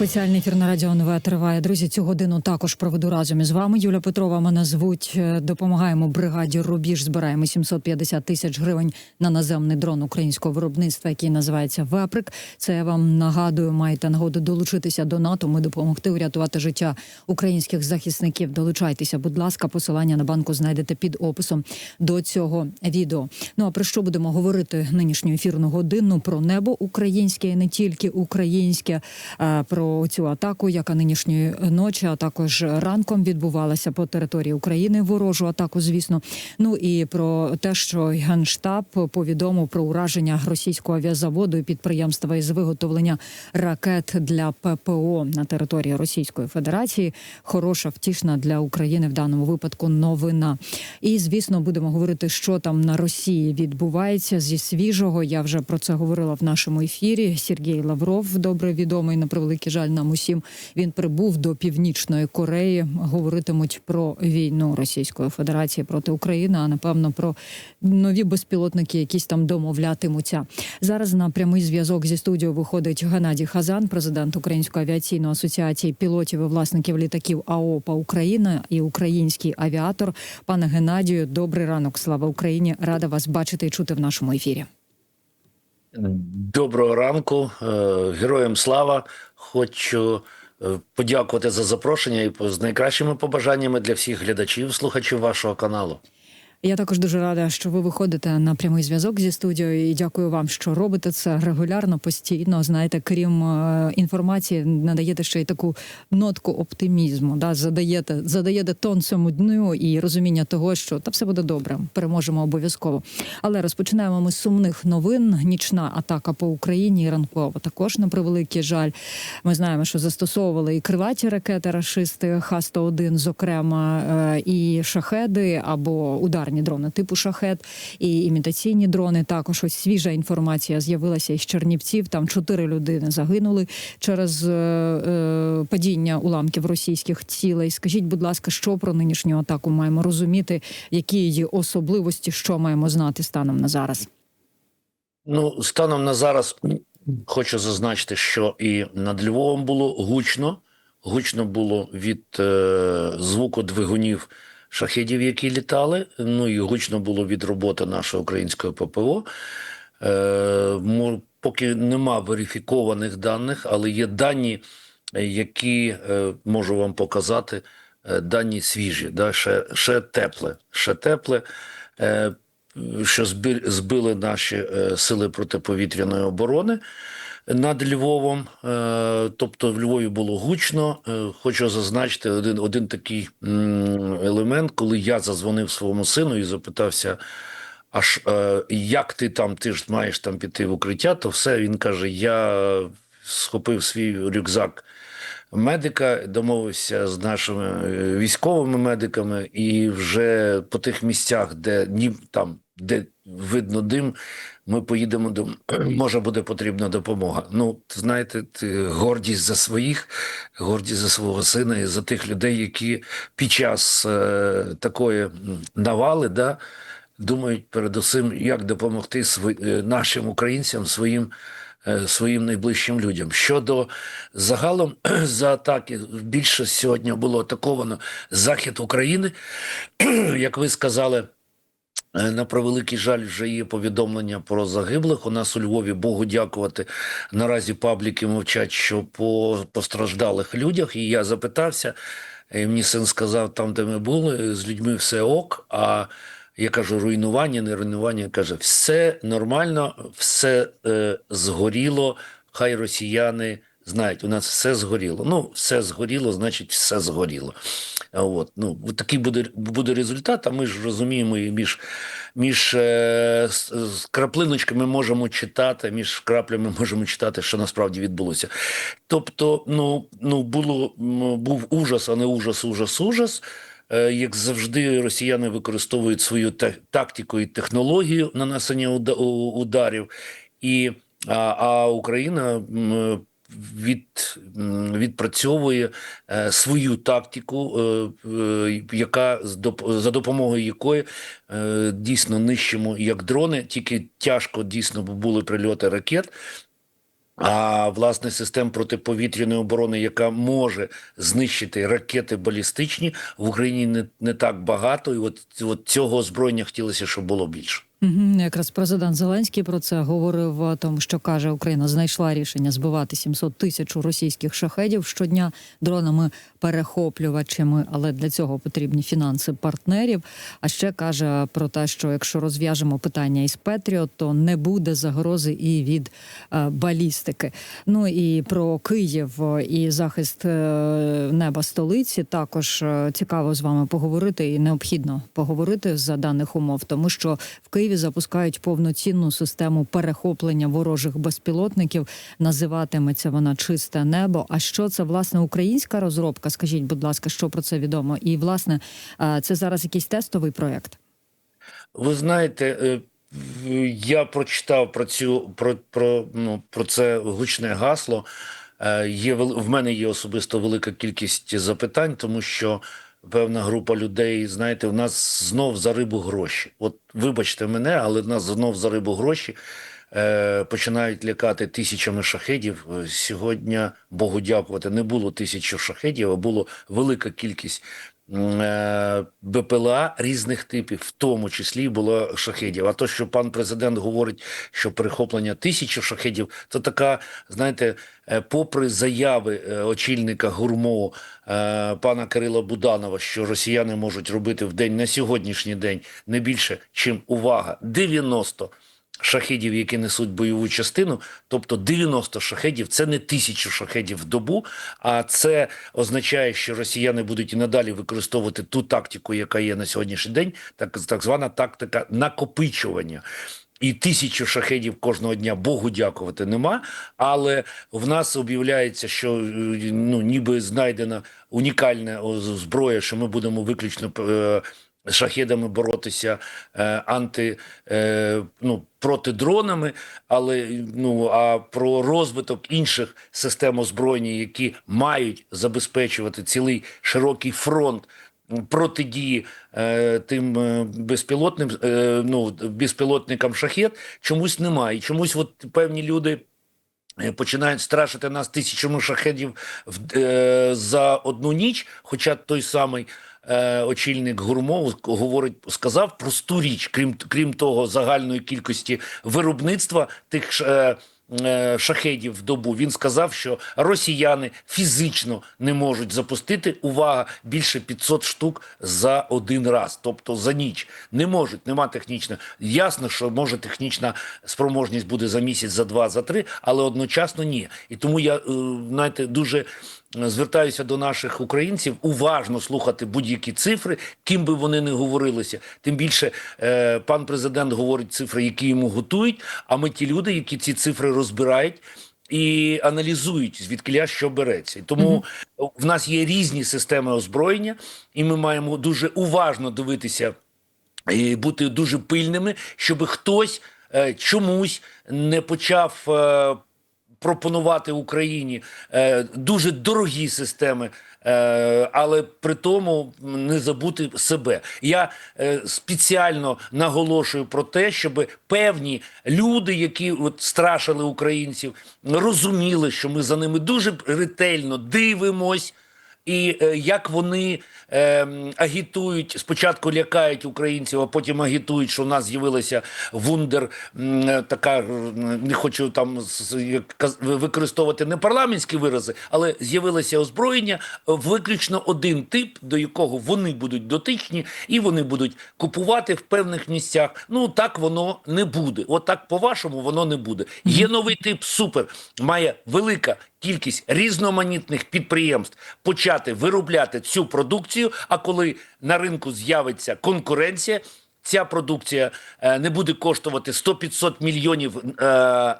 Спеціальний ефір на радіо НВ триває. Друзі, цю годину також проведу разом із вами. Юля Петрова мене звуть. Е, Допомагаємо бригаді Рубіж. Збираємо 750 тисяч гривень на наземний дрон українського виробництва, який називається Веприк. Це я вам нагадую, маєте нагоду долучитися до НАТО. Ми допомогти врятувати життя українських захисників. Долучайтеся, будь ласка, посилання на банку знайдете під описом до цього відео. Ну а про що будемо говорити нинішню ефірну годину? Про небо українське, і не тільки українське, е, цю атаку, яка нинішньої ночі, а також ранком відбувалася по території України. Ворожу атаку, звісно. Ну і про те, що генштаб повідомив про ураження російського авіазаводу і підприємства із виготовлення ракет для ППО на території Російської Федерації. Хороша, втішна для України в даному випадку новина. І звісно, будемо говорити, що там на Росії відбувається зі свіжого. Я вже про це говорила в нашому ефірі. Сергій Лавров, добре відомий на превеликий жаль нам усім. Він прибув до північної Кореї. Говоритимуть про війну Російської Федерації проти України, а напевно про нові безпілотники, якісь там домовлятимуться. Зараз на прямий зв'язок зі студією виходить Геннадій Хазан, президент Української авіаційної асоціації пілотів і власників літаків АОПА Україна і український авіатор. Пане Геннадію, добрий ранок. Слава Україні! Рада вас бачити і чути в нашому ефірі. Доброго ранку, Е, героям слава. Хочу е, подякувати за запрошення і з найкращими побажаннями для всіх глядачів, слухачів вашого каналу. Я також дуже рада, що ви виходите на прямий зв'язок зі студією. І дякую вам, що робите це регулярно, постійно. Знаєте, крім е, інформації, надаєте ще й таку нотку оптимізму. Да, задаєте, задаєте тон цьому дню і розуміння того, що та все буде добре, переможемо обов'язково. Але розпочинаємо ми з сумних новин. Нічна атака по Україні і ранкова. Також на превеликий жаль. Ми знаємо, що застосовували і крилаті ракети рашисти Х-101, зокрема, е, і шахеди або ударні дрони типу шахет, і імітаційні дрони. Також ось свіжа інформація з'явилася із Чернівців. Там чотири людини загинули через е, е, падіння уламків російських цілей. Скажіть, будь ласка, що про нинішню атаку маємо розуміти? Які її особливості, що маємо знати станом на зараз? Ну, станом на зараз хочу зазначити, що і над Львовом було гучно. Гучно було від е, звуку двигунів шахедів, які літали. Ну і гучно було від роботи нашого українського ППО. Е, поки нема верифікованих даних, але є дані, які е, можу вам показати. е, Дані свіжі, да, ще, ще тепле, ще тепле, е, що збили наші сили протиповітряної оборони над Львовом. Е, тобто в Львові було гучно. Е, хочу зазначити один, один такий елемент, коли я зазвонив своєму сину і запитався. Аж е, як ти там, ти ж маєш там піти в укриття, то все він каже: я схопив свій рюкзак медика, домовився з нашими е, військовими медиками, і вже по тих місцях, де ні там, де видно дим, ми поїдемо до може буде потрібна допомога. Ну, знаєте, гордість за своїх, гордість за свого сина і за тих людей, які під час е, такої навали, да, думають передусім, як допомогти сви- е, нашим українцям своїм. е, Своїм найближчим людям щодо загалом за атаки більше сьогодні було атаковано захід України, як ви сказали. Е, На превеликий жаль, вже є повідомлення про загиблих. У нас у Львові Богу дякувати. Наразі пабліки мовчать, що по постраждалих людях. І я запитався, і мені син сказав, там, де ми були, з людьми все ок. А я кажу, руйнування, не руйнування. Каже, все нормально, все е, згоріло. Хай росіяни знають, у нас все згоріло. Ну, все згоріло, значить, все згоріло. А От, ну, такий буде, буде результат, а ми ж розуміємо, і між, між е, з, краплиночками можемо читати, між краплями можемо читати, що насправді відбулося. Тобто, ну, ну було, був ужас, а не ужас, ужас, ужас. Е, Як завжди, росіяни використовують свою тактику і технологію нанесення ударів, і, а, а Україна від, відпрацьовує е, свою тактику, е, е, яка за допомогою якої дійсно нищимо як дрони, тільки тяжко дійсно були прильоти ракет. А власне систем протиповітряної оборони, яка може знищити ракети балістичні, в Україні не, не так багато, і от, от цього озброєння хотілося, щоб було більше. Угу. Якраз президент Зеленський про це говорив, тому, що каже, Україна знайшла рішення збивати 700 тисяч російських шахедів щодня дронами перехоплювачами, але для цього потрібні фінанси партнерів. А ще каже про те, що якщо розв'яжемо питання із Петріот, то не буде загрози і від е, балістики. Ну і про Київ е, і захист е, неба столиці також е, цікаво з вами поговорити, і необхідно поговорити за даних умов, тому що в Києві запускають повноцінну систему перехоплення ворожих безпілотників. Називатиметься вона чисте небо. А що це власне українська розробка? Скажіть, будь ласка, що про це відомо? І власне е, це зараз якийсь тестовий проект. Ви знаєте, е, я прочитав про цю про, про, ну, про це гучне гасло. Е, Є в мене є особисто велика кількість запитань, тому що певна група людей, знаєте, в нас знов за рибу гроші. От вибачте мене, але в нас знов за рибу гроші. Е, починають лякати тисячами шахедів. Е, Сьогодні, Богу дякувати, не було тисячі шахедів, а було велика кількість БПЛА різних типів, в тому числі було шахедів. А то, що пан президент говорить, що перехоплення тисячі шахедів, це така, знаєте, е, попри заяви е, очільника гурмо е, пана Кирила Буданова, що росіяни можуть робити в день на сьогоднішній день не більше, чим увага, 90 шахедів, які несуть бойову частину, тобто 90 шахедів, це не тисячу шахедів в добу, а це означає, що росіяни будуть і надалі використовувати ту тактику, яка є на сьогоднішній день, так, так звана тактика накопичування. І тисячу шахедів кожного дня Богу дякувати нема. Але в нас об'являється, що е, ну ніби знайдена унікальна зброя, що ми будемо виключно е, шахедами боротися е, анти е, ну, проти дронами, але ну а про розвиток інших систем озброєння, які мають забезпечувати цілий широкий фронт протидії е, тим е, безпілотним е, ну, безпілотникам шахет, чомусь немає. Чомусь от певні люди. е, Починають страшити нас тисячами шахедів е, за одну ніч. Хоча той самий е, очільник гурмов говорить, сказав просту річ, крім крім того, загальної кількості виробництва тих е, е, шахедів в добу. Він сказав, що росіяни фізично не можуть запустити увага більше 500 штук за один раз, тобто за ніч. Не можуть, нема технічно. Ясно, що може технічна спроможність буде за місяць, за два, за три, але одночасно ні. І тому я е, знаєте, дуже. Звертаюся до наших українців уважно слухати будь-які цифри, ким би вони не говорилися. Тим більше е, пан президент говорить цифри, які йому готують. А ми ті люди, які ці цифри розбирають і аналізують, звідкиля що береться. Тому в нас є різні системи озброєння, і ми маємо дуже уважно дивитися і бути дуже пильними, щоб хтось е, чомусь не почав е, пропонувати Україні е, дуже дорогі системи. Е, але при тому не забути себе. Я е, спеціально наголошую про те, щоб певні люди, які от страшили українців, розуміли, що ми за ними дуже ретельно дивимось. І е, як вони е, агітують, спочатку лякають українців, а потім агітують, що в нас з'явилася вундер, е, така не хочу там використовувати не парламентські вирази, але з'явилося озброєння, виключно один тип, до якого вони будуть дотичні, і вони будуть купувати в певних місцях. Ну так воно не буде. От по-вашому воно не буде. Є новий тип супер, має велика кількість різноманітних підприємств почати виробляти цю продукцію. А коли на ринку з'явиться конкуренція. Ця продукція е, не буде коштувати 100-500 мільйонів е,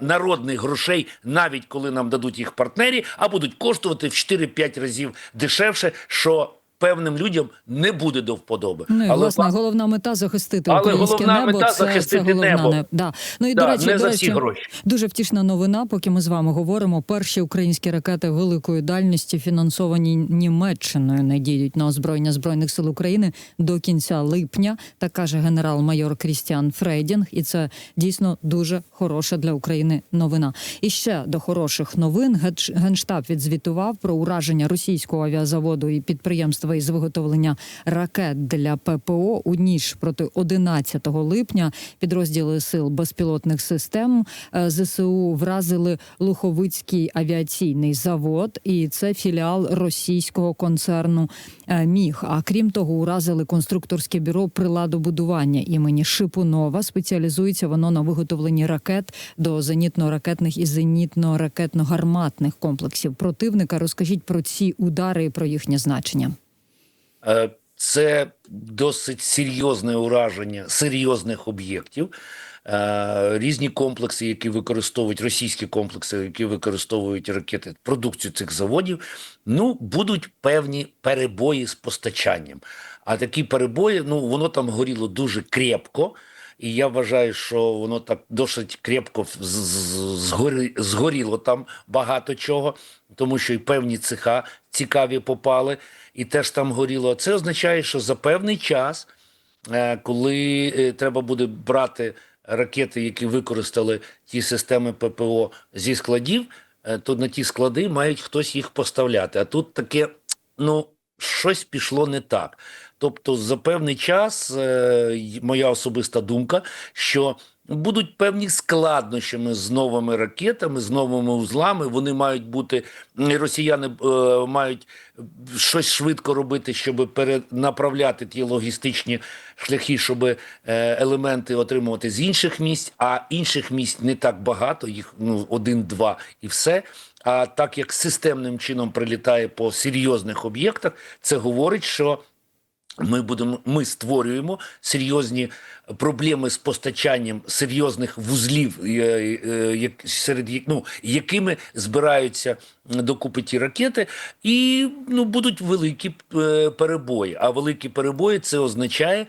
народних грошей, навіть коли нам дадуть їх партнері, а будуть коштувати в 4-5 разів дешевше, що певним людям не буде до вподоби. Ну і Але власне факт- головна мета захистити Але українське головна небо. мета це, захистити це головна небо. не- Да. Ну і да, до речі, не до за речі, всі гроші. Дуже втішна новина, поки ми з вами говоримо. Перші українські ракети великої дальності, фінансовані Німеччиною, надійдуть на озброєння збройних сил України до кінця липня. Так каже генерал-майор Крістіан Фрейдінг, і це дійсно дуже хороша для України новина. І ще до хороших новин генштаб відзвітував про ураження російського авіазаводу і підприємства із виготовлення ракет для ППО у ніч проти 11 липня. Підрозділи сил безпілотних систем е, ЗСУ вразили Луховицький авіаційний завод, і це філіал російського концерну е, Міг. А крім того, уразили конструкторське бюро приладобудування імені Шипунова. Спеціалізується воно на виготовленні ракет до зенітно-ракетних і зенітно-ракетно-гарматних комплексів противника. Розкажіть про ці удари і про їхнє значення. Е, Це досить серйозне ураження серйозних об'єктів. Е, Різні комплекси, які використовують російські комплекси, які використовують ракети, продукцію цих заводів. Ну будуть певні перебої з постачанням. А такі перебої, ну воно там горіло дуже крепко. І я вважаю, що воно так досить крепко згоріло там багато чого, тому що і певні цеха цікаві попали, і теж там горіло. Це означає, що за певний час, е, коли е, треба буде брати ракети, які використали ті системи ППО зі складів, е, то на ті склади мають хтось їх поставляти. А тут таке, ну, щось пішло не так. Тобто, за певний час, е, моя особиста думка, що будуть певні складнощами з новими ракетами, з новими узлами. Вони мають бути росіяни е, мають щось швидко робити, щоб перенаправляти ті логістичні шляхи, щоб е, елементи отримувати з інших місць, а інших місць не так багато, їх ну один-два і все. А так як системним чином прилітає по серйозних об'єктах, це говорить, що ми будемо, ми створюємо серйозні проблеми з постачанням серйозних вузлів, е, е, як- серед ну, якими збираються докупи ті ракети, і ну, будуть великі е, перебої. А великі перебої це означає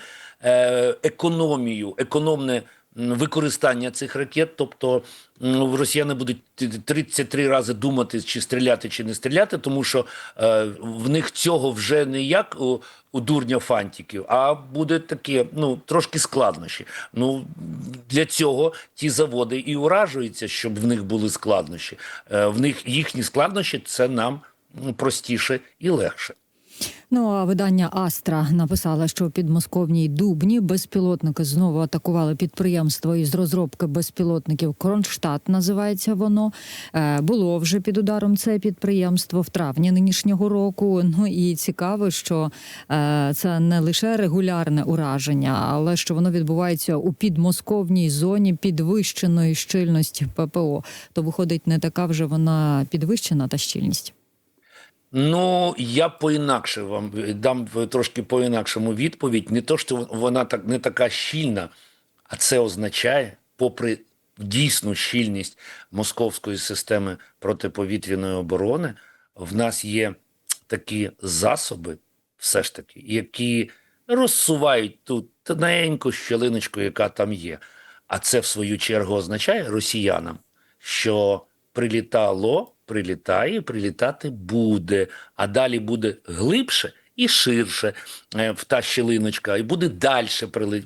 економію, економне використання цих ракет. Тобто м, росіяни будуть т- 33 рази думати, чи стріляти, чи не стріляти, тому що е, в них цього вже не як у, у дурня фантиків, а буде таке, ну трошки складнощі. Ну для цього ті заводи і уражуються, щоб в них були складнощі. Е, в них їхні складнощі це нам простіше і легше. Ну а видання Астра написало, що у підмосковній Дубні безпілотники знову атакували підприємство із розробки безпілотників. Кронштадт називається воно. Е, було вже під ударом це підприємство в травні нинішнього року. Ну і цікаво, що е, це не лише регулярне ураження, але що воно відбувається у підмосковній зоні підвищеної щільності ППО. То виходить, не така вже вона підвищена та щільність. Ну, я по-інакше вам дам трошки по-інакшому відповідь. Не то, що вона так не така щільна, а це означає, попри дійсну щільність московської системи протиповітряної оборони, в нас є такі засоби, все ж таки, які розсувають ту тоненьку щелиночку, яка там є. А це в свою чергу означає росіянам, що прилітало, прилітає, прилітати буде, а далі буде глибше і ширше е, в та щелиночка, і буде далі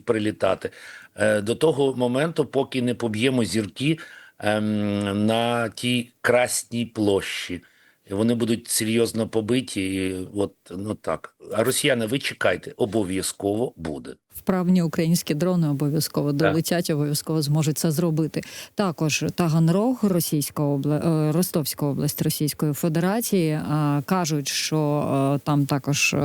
прилітати е, до того моменту, поки не поб'ємо зірки ем, на тій красній площі. Вони будуть серйозно побиті. І от ну так. А росіяни, ви чекайте, обов'язково буде. Вправні українські дрони обов'язково долетять, обов'язково зможуть це зробити. Також Таганрог, Російська обла... е, Ростовська область Російської Федерації е, кажуть, що е, там також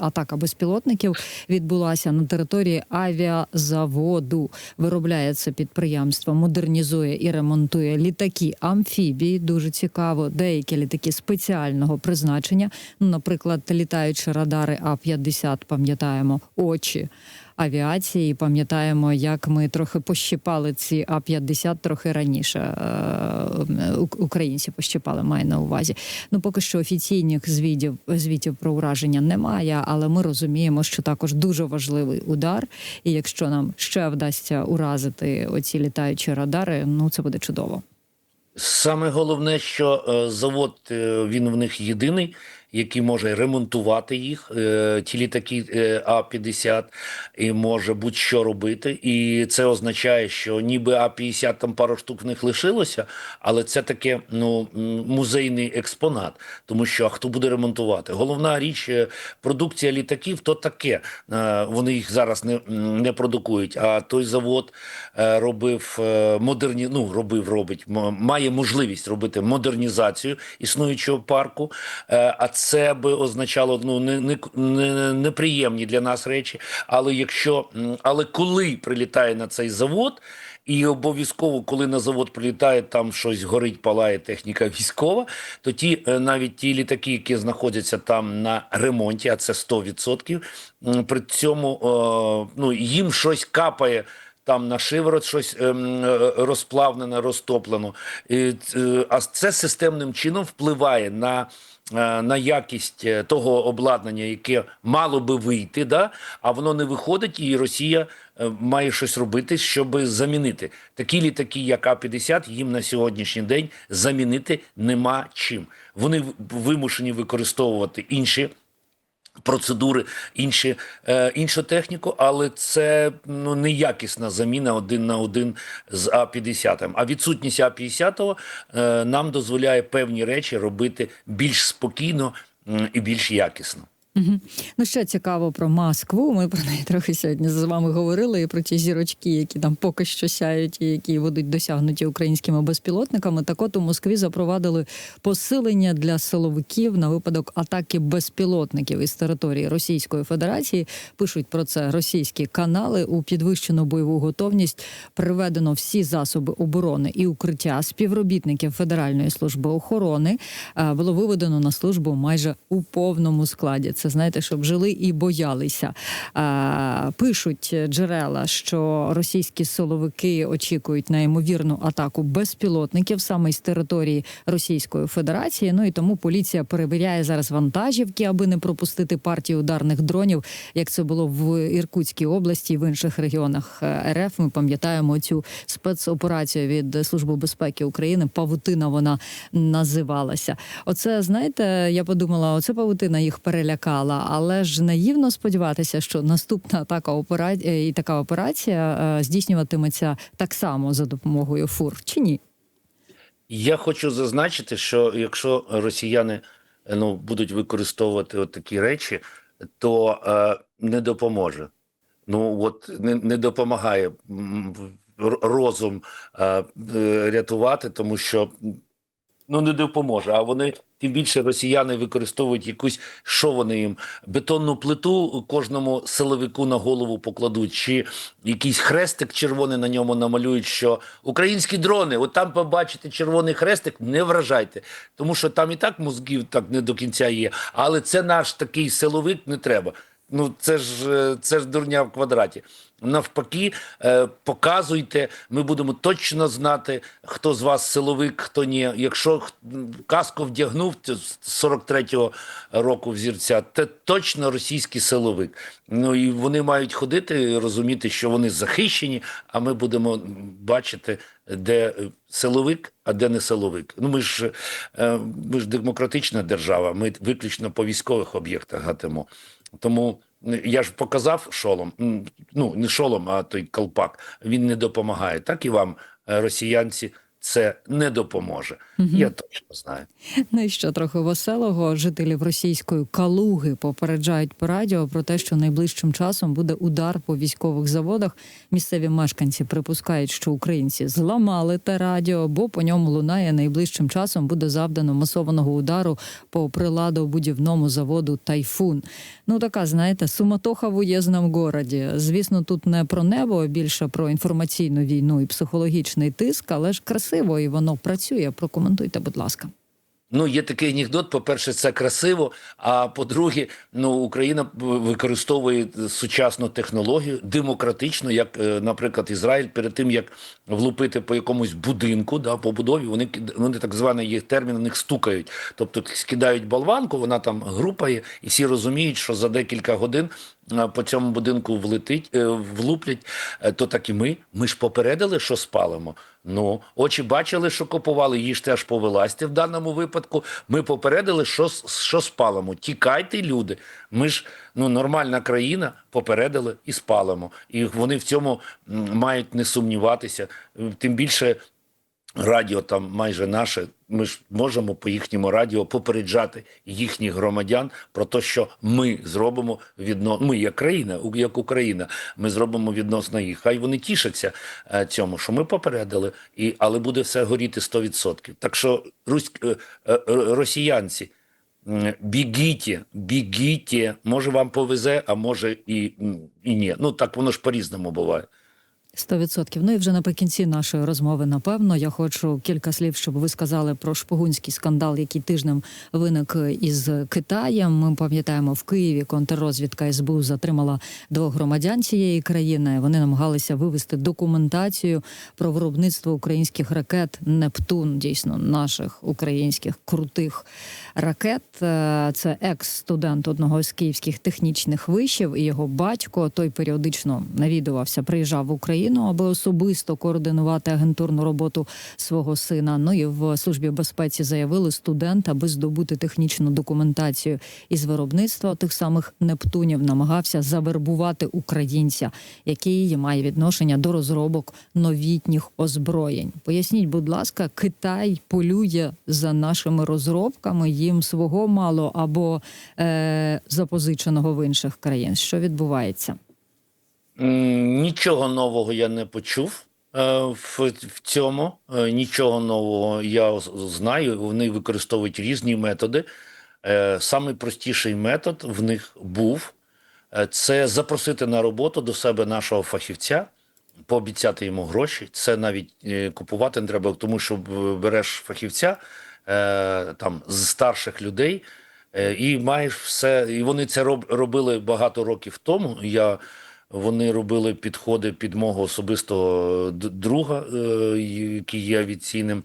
атака безпілотників відбулася на території авіазаводу. Виробляє це підприємство, модернізує і ремонтує літаки амфібії. Дуже цікаво. Деякі літаки спеціального призначення. Ну, наприклад, літаючі радари А 50 пам'ятаємо, очі. Авіації. Пам'ятаємо, як ми трохи пощипали ці А-50 трохи раніше. е, Українці пощипали, маю на увазі. Ну поки що офіційних звітів звітів про ураження немає, але ми розуміємо, що також дуже важливий удар. І якщо нам ще вдасться уразити оці літаючі радари, ну це буде чудово. Саме головне, що е, завод е, він в них єдиний, який може ремонтувати їх, е, ті літаки е, А-50, і може будь-що робити. І це означає, що ніби А-50 там пару штук в них лишилося, але це таке ну, музейний експонат, тому що а хто буде ремонтувати? Головна річ е, продукція літаків то таке. Вони їх зараз не, не продукують. А той завод робив модерні, ну робив, робить, має можливість робити модернізацію існуючого парку. А це би означало ну не, не, не неприємні для нас речі. Але якщо але коли прилітає на цей завод. І обов'язково, коли на завод прилітає, там щось горить, палає техніка військова, то ті е, навіть ті літаки, які знаходяться там на ремонті, а це 100%, при цьому е, ну, їм щось капає. Там на шиворот щось ем, е, розплавнене, розтоплено. А це системним чином впливає на, на якість е, того обладнання, яке мало би вийти, да? а воно не виходить, і Росія е, має щось робити, щоб замінити. Такі літаки, як А-50, їм на сьогоднішній день замінити нема чим. Вони вимушені використовувати інші процедури, інші, е, іншу техніку, але це ну, неякісна заміна один на один з А-50. А відсутність А-50 е, нам дозволяє певні речі робити більш спокійно і більш якісно. Угу. Ну ще цікаво про Москву. Ми про неї трохи сьогодні з вами говорили і про ті зірочки, які там поки що сяють, і які будуть досягнуті українськими безпілотниками. Так от у Москві запровадили посилення для силовиків на випадок атаки безпілотників із території Російської Федерації. Пишуть про це російські канали. У підвищену бойову готовність приведено всі засоби оборони і укриття співробітників Федеральної служби охорони. е, Було виведено на службу майже у повному складі. Це знаєте, щоб жили і боялися. Пишуть джерела, що російські силовики очікують на ймовірну атаку безпілотників саме з території Російської Федерації. Ну і тому поліція перевіряє зараз вантажівки, аби не пропустити партію ударних дронів, як це було в Іркутській області і в інших регіонах е, РФ. Ми пам'ятаємо цю спецоперацію від Служби безпеки України. Павутина вона називалася. Оце знаєте, я подумала, оце павутина їх перелякала, але ж наївно сподіватися, що наступна атака опера... е, і така операція е, здійснюватиметься так само за допомогою фур, чи ні? Я хочу зазначити, що якщо росіяни е, ну, будуть використовувати от такі речі, то е, не допоможе. Ну от не, не допомагає розум е, рятувати, тому що ну не допоможе. А вони тим більше росіяни використовують якусь, що вони їм бетонну плиту кожному силовику на голову покладуть, чи якийсь хрестик червоний на ньому намалюють, що українські дрони, от там побачите червоний хрестик, не вражайте, тому що там і так мозгів так не до кінця є. Але це наш такий силовик не треба. Ну, це ж е, це ж дурня в квадраті. Навпаки, е, показуйте. Ми будемо точно знати, хто з вас силовик, хто ні. Якщо каску вдягнув з 43-го року взірця, це точно російський силовик. Ну і вони мають ходити, розуміти, що вони захищені. А ми будемо бачити, де е, силовик, а де не силовик. Ну ми ж ми ж демократична держава. Ми виключно по військових об'єктах гатимо. Тому я ж показав шолом. Ну не шолом, а той колпак. Він не допомагає. Так і вам, е, росіянці, це не допоможе. Я точно знаю. Ну і ще трохи веселого. Жителів російської Калуги попереджають по радіо про те, що найближчим часом буде удар по військових заводах. Місцеві мешканці припускають, що українці зламали те радіо, бо по ньому лунає найближчим часом буде завдано масованого удару по приладобудівному заводу Тайфун. Ну така знаєте, суматоха в уєзному городі. Звісно, тут не про небо, а більше про інформаційну війну і психологічний тиск, але ж красиво і воно працює. Прокоментуйте, будь ласка. Ну, є такий анекдот. По-перше, це красиво. А по-друге, ну Україна використовує сучасну технологію демократично, як, е, наприклад, Ізраїль перед тим як влупити по якомусь будинку, да, по будові, вони вони так званий їх термін, у них стукають. Тобто скидають болванку, вона там групає, і всі розуміють, що за декілька годин по цьому будинку влетить, е, влуплять. Е, То так і ми. Ми ж попередили, що спалимо. Ну, очі бачили, що купували, їж теж повилазьте в даному випадку. Ми попередили, що, що спалимо. Тікайте, люди. Ми ж ну, нормальна країна, попередили і спалимо. І вони в цьому мають не сумніватися. Е, Тим більше радіо там майже наше. Ми ж можемо по їхньому радіо попереджати їхніх громадян про те, що ми зробимо відно... Ми як країна, як Україна, ми зробимо відносно їх. Хай вони тішаться е, цьому, що ми попередили, і але буде все горіти 100%. Так що русь... е, е, росіянці. м, Бігіть, бігіть, може вам повезе, а може і, і ні. Ну так воно ж по-різному буває. Сто відсотків. Ну і вже наприкінці нашої розмови, напевно, я хочу кілька слів, щоб ви сказали про шпигунський скандал, який тижнем виник із Китаєм. Ми пам'ятаємо, в Києві контррозвідка СБУ затримала двох громадян цієї країни. Вони намагалися вивести документацію про виробництво українських ракет Нептун, дійсно наших українських крутих ракет. Е, Це екс-студент одного з київських технічних вишів, і його батько той періодично навідувався, приїжджав в Україну, аби особисто координувати агентурну роботу свого сина. Ну і в службі безпеці заявили студент, аби здобути технічну документацію із виробництва тих самих Нептунів, намагався завербувати українця, який має відношення до розробок новітніх озброєнь. Поясніть, будь ласка, Китай полює за нашими розробками, їм свого мало або е, запозиченого в інших країн. Що відбувається? Нічого нового я не почув е, в, в цьому. Е, Нічого нового я знаю. Вони використовують різні методи. Е, Самий простіший метод в них був це запросити на роботу до себе нашого фахівця, пообіцяти йому гроші. Це навіть купувати не треба, тому що береш фахівця там з старших людей. І маєш все, і вони це роб, робили багато років тому. Я вони робили підходи під мого особистого друга, е, який є авіаційним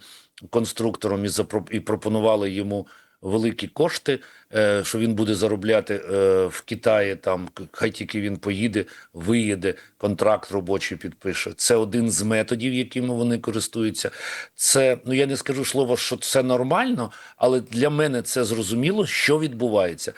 конструктором, і і пропонували йому великі кошти, е, що він буде заробляти е, в Китаї. Там хай тільки він поїде, виїде, контракт робочий підпише. Це один з методів, якими вони користуються. Це ну я не скажу слово, що це нормально, але для мене це зрозуміло, що відбувається.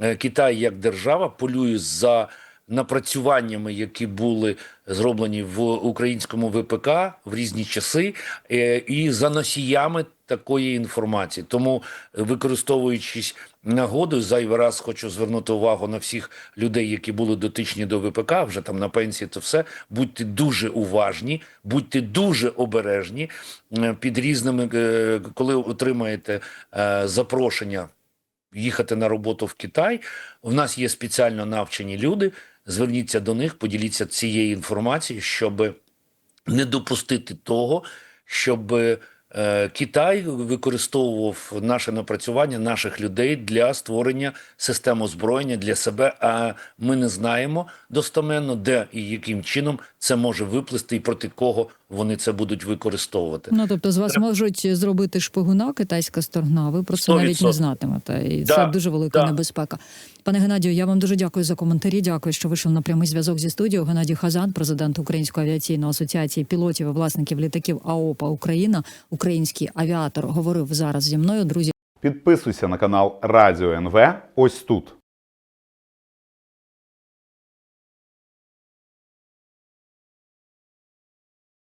Е, Китай як держава полює за напрацюваннями, які були зроблені в українському ВПК в різні часи, е, і за носіями такої інформації. Тому, е, використовуючись нагодою, зайвий раз хочу звернути увагу на всіх людей, які були дотичні до ВПК, вже там на пенсії, то все. Будьте дуже уважні, будьте дуже обережні е, під різними, коли отримаєте запрошення їхати на роботу в Китай. У нас є спеціально навчені люди. Зверніться до них, поділіться цією інформацією, щоб не допустити того, щоб е, Китай використовував наше напрацювання наших людей для створення систем озброєння для себе. А ми не знаємо достоменно, де і яким чином це може виплисти, і проти кого вони це будуть використовувати. Ну тобто, з вас можуть зробити шпигуна китайська сторона. Ви про це навіть не знатимете, і Да, це дуже велика да. небезпека. Пане Геннадію, я вам дуже дякую за коментарі. Дякую, що вийшов на прямий зв'язок зі студією. Геннадій Хазан, президент Української авіаційної асоціації пілотів і власників літаків АОПА Україна, український авіатор, говорив зараз зі мною. Друзі. Підписуйся на канал Радіо НВ ось тут.